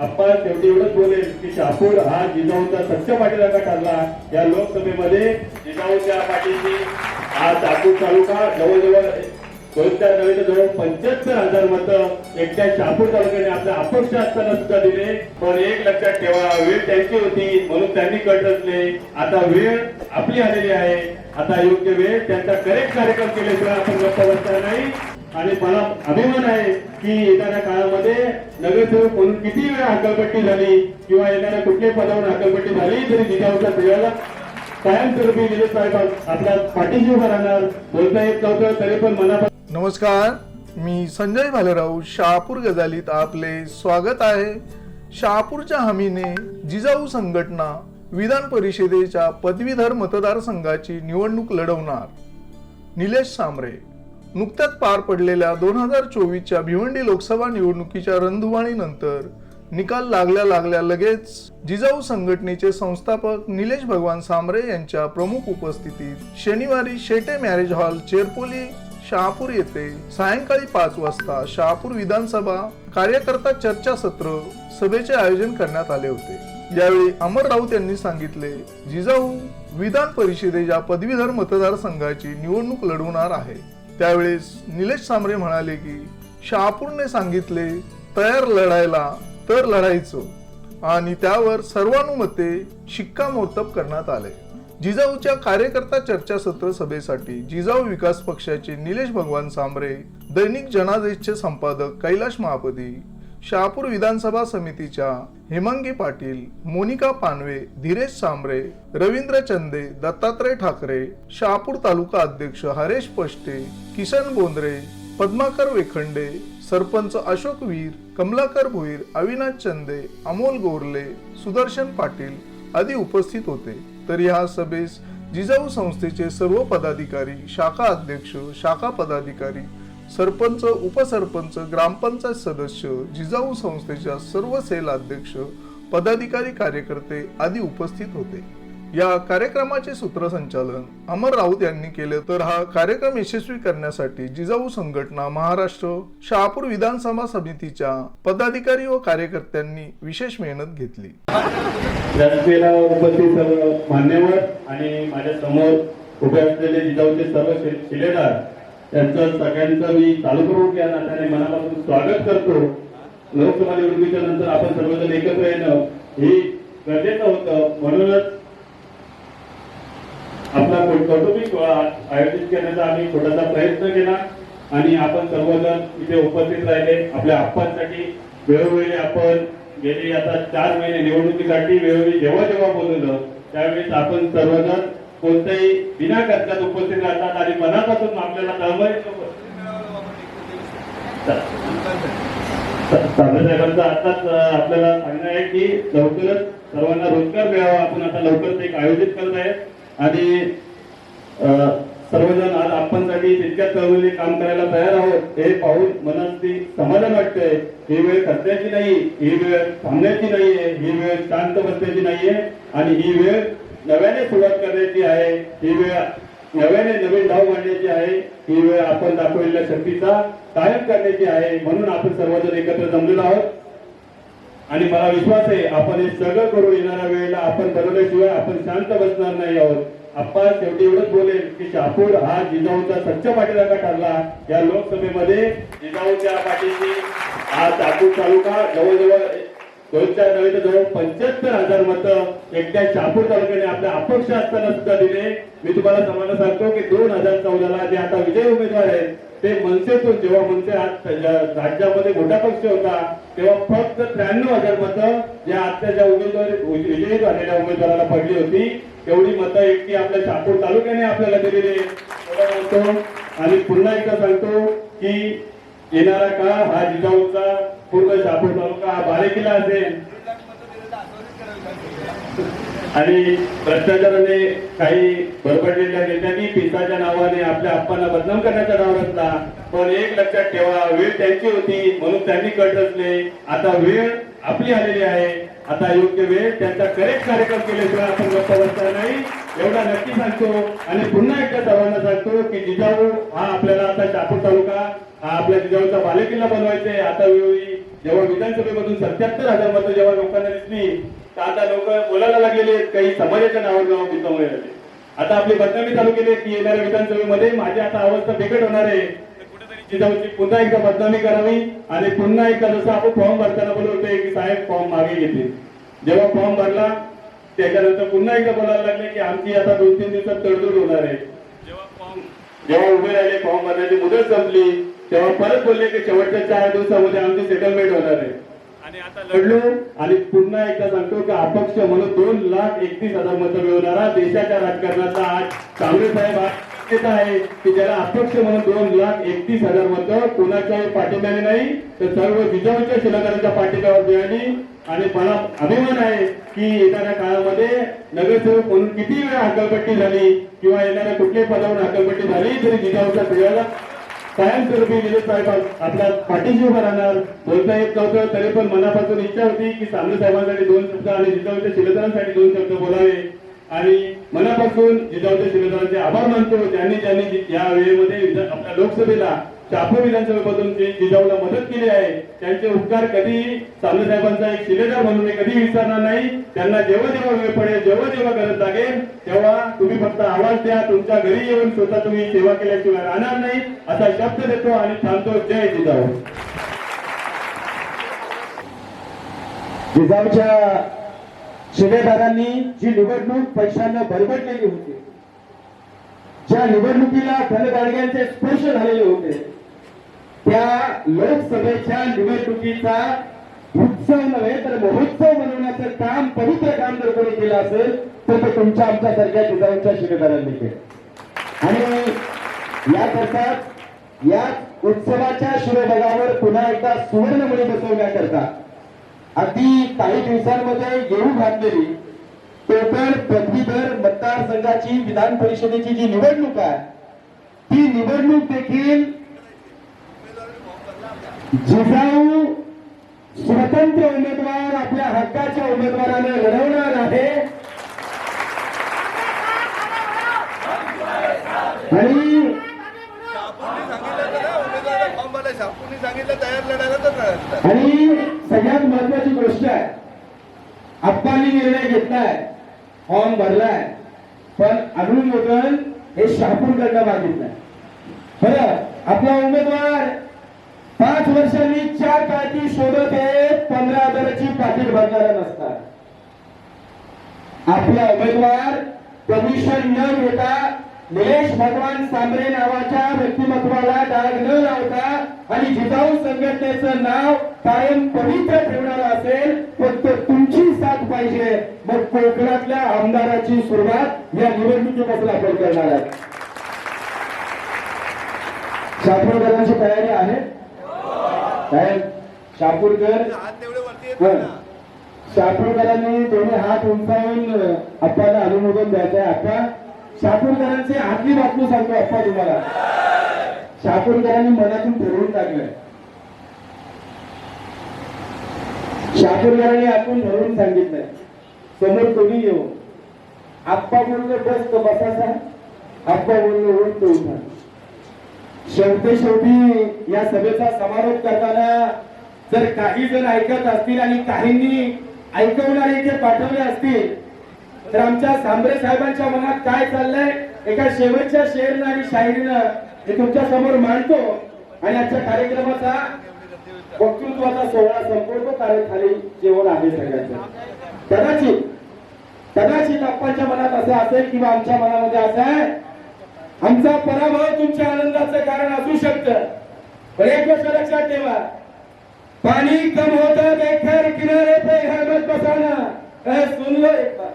आपण शेवटी एवढंच बोलेल की शापूर हा जिजाऊचा सच्चा पाठीराखा ठरला. या लोकसभेमध्ये जिजाऊच्या पाठीशी हा शापूर तालुका जवळजवळ दोनच्या नव्हे जवळ पंच्याहत्तर हजार मतं एकट्या शापूर तालुक्याने आपल्या अपक्ष असताना सुद्धा दिले. पण एक लक्षात ठेवा वेळ त्यांची होती म्हणून त्यांनी कट रचले. आता वेळ आपली आलेली आहे. आता योग्य वेळ त्यांचा करेक्ट कार्यक्रम केल्याशिवाय आपण गप्प बसणार नाही. आणि मला अभिमान आहे की येणाऱ्या काळामध्ये नगरसेवक म्हणून किती वेळा हकलपट्टी झाली किंवा येणाऱ्या कुठल्याही पदावर हकलपट्टी झाली तरी जिजाऊच्या सेवेला कायमस्वरूपी निलेश साहेब आपल्या पाठीशी उभा राहणार. बोलता येत नव्हतं तरी पण मनापासून नमस्कार मी संजय भालेराव शहापूर गजालीत आपले स्वागत आहे. शहापूरच्या हमीने जिजाऊ संघटना विधान परिषदेच्या पदवीधर मतदारसंघाची निवडणूक लढवणार. निलेश सामरे. नुकत्याच पार पडलेल्या दोन हजार चोवीसच्या भिवंडी लोकसभा निवडणुकीच्या रणधुवाणीनंतर निकाल लागल्या लागल्या लगेच जिजाऊ संघटनेचे संस्थापक निलेश भगवान सांबरे यांच्या प्रमुख उपस्थितीत शनिवारी शेटे मॅरेज हॉल चेरपोली शहापूर येथे सायंकाळी पाच वाजता शहापूर विधानसभा कार्यकर्ता चर्चासत्र सभेचे आयोजन करण्यात आले होते. यावेळी अमर राऊत यांनी सांगितले जिजाऊ विधान परिषदेच्या पदवीधर मतदारसंघाची निवडणूक लढवणार आहे त्यावेळेस निलेश सांबरे म्हणाले की शहापूरने सांगितले तयार लढायला तर लढायचं. आणि त्यावर सर्वानुमते शिक्कामोर्तब करण्यात आले जिजाऊच्या कार्यकर्ता चर्चासत्र सभेसाठी जिजाऊ विकास पक्षाचे निलेश भगवान सांबरे दैनिक जनादेशचे संपादक कैलाश महापती शहापूर विधानसभा समितीच्या हेमंगी पाटील मोनिका पानवे धीरेश सांबरे रवींद्र चंदे दत्तात्रय ठाकरे शहापूर तालुका अध्यक्ष हरेश पष्टे किसन बोंद्रे पद्माकर वेखंडे सरपंच अशोक वीर कमलाकर भोईर अविनाश चंदे अमोल गोरले सुदर्शन पाटील आदी उपस्थित होते. तर या सभेस जिजाऊ संस्थेचे सर्व पदाधिकारी शाखा अध्यक्ष शाखा पदाधिकारी सरपंच उपसरपंच ग्रामपंचायत सदस्य जिजाऊ संस्थेच्या सर्व सेल अध्यक्ष पदाधिकारी कार्यकर्ते आदी उपस्थित होते. या कार्यक्रमाचे सूत्रसंचालन अमर राऊत यांनी केले तर हा कार्यक्रम यशस्वी करण्यासाठी जिजाऊ संघटना महाराष्ट्र शहापूर विधानसभा समितीच्या पदाधिकारी व कार्यकर्त्यांनी विशेष मेहनत घेतली. जनतेला उपस्थित सर्व मान्यवर आणि माझ्यासमोर उभे असलेले जिजाऊचे सर्व शिलेदार त्यांचं सगळ्यांचं मी तालुका या नात्याने मनापासून स्वागत करतो. लोकसभा निवडणुकीच्या नंतर आपण सर्वजण एकत्र येणं हे गरजेचं होतं. म्हणूनच आपला कौटुंबिक आयोजित करण्याचा आम्ही छोटासा प्रयत्न केला आणि आपण सर्वजण इथे उपस्थित राहिले. आपल्या आप्पांसाठी वेळोवेळी आपण गेले आता चार महिने निवडणुकीसाठी वेळोवेळी जेव्हा जेव्हा बोललो त्यावेळेस आपण सर्वजण कोणत्याही बिना खर्चात उपस्थित राहतात आणि मनापासून आपल्याला तळमळीत साहेबांचं आताच आपल्याला सांगणं आहे की लवकरच सर्वांना रोजगार मिळावा आपण आता लवकरच एक आयोजित करत आहे आणि सर्वजण आज आपणसाठी तितक्याच चळवळीने काम करायला तयार आहोत हे पाहून मनात ती समाधान वाटतंय. ही वेळ खर्चाची नाही ही वेळ थांबण्याची नाहीये ही वेळ शांत बसण्याची नाहीये. आणि ही वेळ नव्याने सुरुवात करण्याची आहे ही वेळ नव्याने नवीन धाव मांडण्याची आहे ही वेळ आपण दाखवलेल्या शक्तीचा कायम करण्याची आहे म्हणून आपण सर्वजण एकत्र जमलेलो आहोत. आणि मला विश्वास आहे आपण हे सगळं करून येणाऱ्या वेळेला आपण ठरवल्याशिवाय आपण शांत बसणार नाही आहोत. आप्पा शेवटी एवढंच बोलेल की शापूर हा जिजाऊचा सच्चा पाठीराखा ठरला. या लोकसभेमध्ये जिजाऊच्या पाठीशी हा शहापूर तालुका जवळजवळ दोनच्या नव्हे तर जवळ पंच्याहत्तर हजार मतं एकट्या शहापूर तालुक्याने आपल्या अपक्ष असताना सुद्धा दिले. मी तुम्हाला समाना सांगतो की दोन हजार चौदाला जे आता विजय उमेदवार आहेत ते मनसेतून जेव्हा मनसे राज्यामध्ये मोठा पक्ष होता तेव्हा फक्त त्र्याण्णव हजार मतं ज्या आता ज्या उमेदवार विजयी झालेल्या उमेदवाराला पडली होती. तेवढी मतं एकटी आपल्या शहापूर तालुक्याने आपल्याला दिलेली आणि पुन्हा एकदा सांगतो की येणारा काळ हा जिजाऊचा पूर्ण शापूर तालुका हा बालेकिल्ला असेल. आणि भ्रष्टाचाराने काही बरबडलेल्या नेत्यांनी पिसाच्या नावाने आपल्या आप्पांना बदनाम करण्याचा डाव रचला. पण एक लक्षात ठेवा वेळ त्यांची होती म्हणून त्यांनी कट रचले. आता वेळ आपली आलेली आहे. आता योग्य वेळ त्यांचा करेक्ट कार्यक्रम केल्याशिवाय आपण गप्पा बसणार नाही. एवढा नक्की सांगतो आणि पुन्हा एकदा सर्वांना सांगतो की जिजाऊ हा आपल्याला आता शापूर तालुका हा आपल्या जिजाऊचा बालेकिल्ला बनवायचा. आहे आता वेळी जेव्हा विधानसभेमधून सत्याहत्तर हजार मतं जेव्हा लोकांना दिसली तर आता लोक बोलायला लागलेले काही समाजाच्या नावावर नाव जाते आता आपली बदनामी चालू केली की येणाऱ्या विधानसभेमध्ये माझी आता अवस्था बिकट होणार आहे. कुठेतरी जिजाऊची पुन्हा एकदा बदनामी करावी आणि पुन्हा एकदा जसं आपण फॉर्म भरताना बोलवतोय की साहेब फॉर्म मागे घेतील. जेव्हा फॉर्म भरला त्याच्यानंतर पुन्हा एकदा बोलायला लागले की आमची आता दोन तीन दिवसात तडजोड होणार आहे. जेव्हा उभे राहिले फॉर्म भरण्याची मुदत संपली तेव्हा परत बोलले की शेवटच्या चार दिवसामध्ये आमची सेटलमेंट होणार आहे. आणि आता लढलो आणि पुन्हा एकदा सांगतो की अपक्ष म्हणून दोन लाख एकतीस हजार मतं मिळवणारा देशाच्या राजकारणाचा आज काँग्रेस साहेब आहे की ज्याला अपक्ष म्हणून दोन लाख एकतीस हजार मतं कोणाच्याही पाठिंब्याने नाही तर सर्व जिजाऊच्या शिलाकारांच्या पाठिंब्यावर मिळाली. आणि मला अभिमान आहे की येणाऱ्या काळामध्ये नगरसेवक म्हणून किती वेळा हकलपट्टी झाली किंवा येणाऱ्या कुठल्याही पदावर हकलपट्टी झाली तरी जिजाऊच्या पिढ्याला कायमस्वरूपी निलेश साहेब आपल्या पाठीशी उभा राहणार. बोलता येत नव्हतं तरी पण मनापासून इच्छा होती की सामने साहेबांसाठी दोन शब्द आणि जिजाऊच्या शिलेदारांसाठी दोन शब्द बोलावे. आणि मनापासून जिजाऊच्या शिलेदारांचे आभार मानतो. त्यांनी ज्यांनी या वेळेमध्ये आपल्या लोकसभेला चाफा विधानसभेपासून जे जिजाऊला मदत केली आहे त्यांचे उपकार कधीही सामने साहेबांचा एक शिलेदार म्हणून मी कधी विसरणार नाही. त्यांना जेव्हा जेव्हा वेळ पडेल जेव्हा जेव्हा गरज लागेल तेव्हा तुम्ही फक्त आवाज द्या. तुमच्या घरी येऊन स्वतः तुम्ही सेवा केल्याशिवाय राहणार नाही. असा शब्द देतो आणि थांबतो. जय जिजाऊ. जिजाऊच्या शिलेदारांनी जी निवडणूक पैशानं भरभटलेली होती ज्या निवडणुकीला धनगाडग्यांचे स्पर्श झालेले होते त्या लोकसभेच्या निवडणुकीचा उत्सव नव्हे तर महोत्सव बनवण्याचं काम पवित्र काम जर कोणी केलं असेल तर ते तुमच्या आमच्यासारख्या जिजाऊच्या शिलेदारांनी केलं. आणि याकरता या उत्सवाच्या शिरोभागावर पुन्हा एकदा सुवर्णमणी बसवण्याकरता अगदी काही दिवसांमध्ये येऊ घातलेली कोकण पदवीधर मतदारसंघाची विधान परिषदेची जी निवडणूक आहे ती निवडणूक देखील जिजाऊ स्वतंत्र उमेदवार आपल्या हक्काच्या उमेदवाराने लढवणार आहे. आणि सांगितलं तयार तर आणि सगळ्यात महत्वाची गोष्ट आहे आप्पानी निर्णय घेतलाय फॉर्म भरलाय पण अनुमोदन हे शहापूरकडनं मागितलंय. बरं आपला उमेदवार पाच वर्षांनी चार पार्टी शोधत आहे पंधरा हजाराची पाकिट भरणारा नसतात. आपला उमेदवार कमिशन न घेता निलेश भगवान सांबरे नावाच्या व्यक्तिमत्वाला डाग न लावता आणि जिजाऊ संघटनेचं नाव कायम पवित्र ठेवणारा असेल फक्त तुमची साथ पाहिजे. मग कोकणातल्या आमदाराची सुरुवात या निवडणुकीपासून आपण करणार आहे शापूरकरांची तयारी आहे. साहेब शापूरकर. शापूरकरांनी दोन्ही हात उंचावून अप्पाला अनुमोदन द्यायचं आहे अप्पा शापूरकरांची आतली बातमी सांगतो अप्पा तुम्हाला. शापूरकरांनी मनातून ठरवून टाकलंय. शापूरकरांनी आतून ठरवून सांगितलंय. समोर कोणी येऊ आप्पा बोललो बस तो बसाचा आप्पा बोललो उठ तो उठा. शेवटी शेवटी या सभेचा समारोप करताना जर काही जण ऐकत असतील आणि काहींनी ऐकवणारे इथे पाठवले असतील तर आमच्या सांबरे साहेबांच्या मनात काय चाललंय? एका शेवटच्या शेरनं आणि शाहिरीनं हे तुमच्यासमोर मांडतो आणि आजच्या कार्यक्रमाचा वक्तृत्वाचा सोहळा संपवतो कारण खाली जेवण आहे सगळ्यांचं. कदाचित कदाचित आपल्या मनात असं असेल किंवा आमच्या मनामध्ये असं आहे आमचा पराभव तुमच्या आनंदाचं कारण असू शकतं. पण एक गोष्ट लक्षात ठेवा. पानी कम होता बेखर किनारे पे हेमत बसाना. ऐ सुन लो एक बार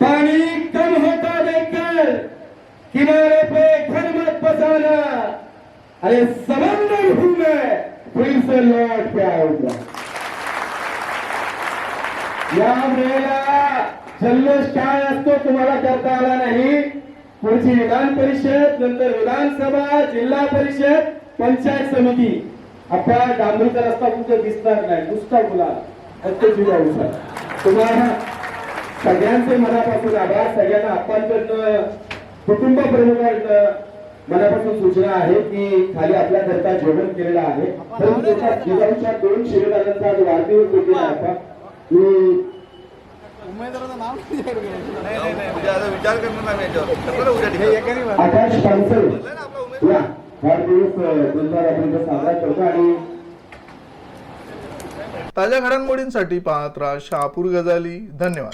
पानी कम होता देखकर किनारे पे घर मत बसाना. अरे समंदर हूं मैं फिर से लौट के आऊंगा. या वेळेला जल्लोष काय असतो तुम्हाला करता आला नाही. पुढची विधान परिषद नंतर विधानसभा जिल्हा परिषद पंचायत समिती. आपला डांबरीचा रस्ता कुठे दिसणार नाही. नुसता गुलाब फक्त तुम्हाला सगळ्यांचे मनापासून आभार. सगळ्यांना आपल्याकडनं कुटुंब प्रमुखांकडनं मनापासून सूचना आहे की खाली आपल्या करता जेवण केलेलं आहे. परंतु एका दोन शिरोधारांचा वाढदिवस देखील आहे. मी नाही म्हणजे विचार करणार याच्यावर. आकाश पानसरे या वाढदिवस आपण साजरा करतो आणि ताज्या घडामोडींसाठी पाहत राहा शहापूर गजाली. धन्यवाद.